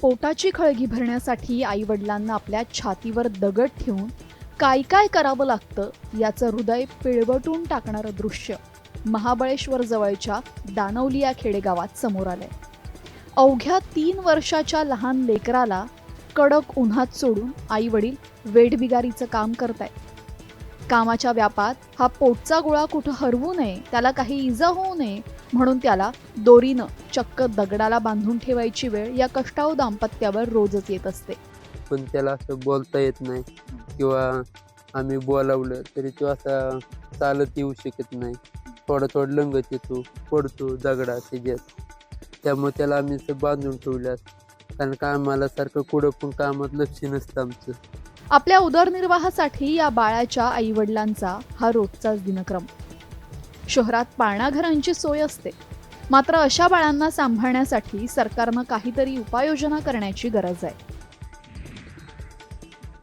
पोटाची खळगी भरण्यासाठी आई वडिलांना आपल्या छातीवर दगड ठेवून काय काय करावं लागतं याचं हृदय पिळवटून टाकणारं दृश्य महाबळेश्वर जवळच्या दानवली या खेडेगावात समोर आलंय. अवघ्या तीन वर्षाच्या लहान लेकराला कडक उन्हात सोडून आई वडील वेठबिगारीचं काम करतायत. कामाच्या व्यापात हा पोटचा गोळा कुठं हरवू नये त्याला काही इजा होऊ नये म्हणून त्याला दोरीनं चक्क दगडाला बांधून ठेवायची वेळ या कष्टाऊ दाम्पत्यावर रोजच येत असते. पण त्याला असं बोलता येत नाही किंवा आम्ही बोलावलं तरी तो असा चालत येऊ शकत नाही. थोडं थोडं लंगत येतो पडतो दगडा त्याच्यात. त्यामुळे त्याला आम्ही असं बांधून ठेवल्यास कारण कामाला सारखं कुठं पण कामात लक्ष नसतं आमचं. आपल्या उदरनिर्वाहासाठी या बाळाच्या आईवडिलांचा हा रोजचाच दिनक्रम. शहरात पाळणाघरांची सोय असते. मात्र अशा बाळांना सांभाळण्यासाठी सरकारनं काहीतरी उपाययोजना करण्याची गरज आहे.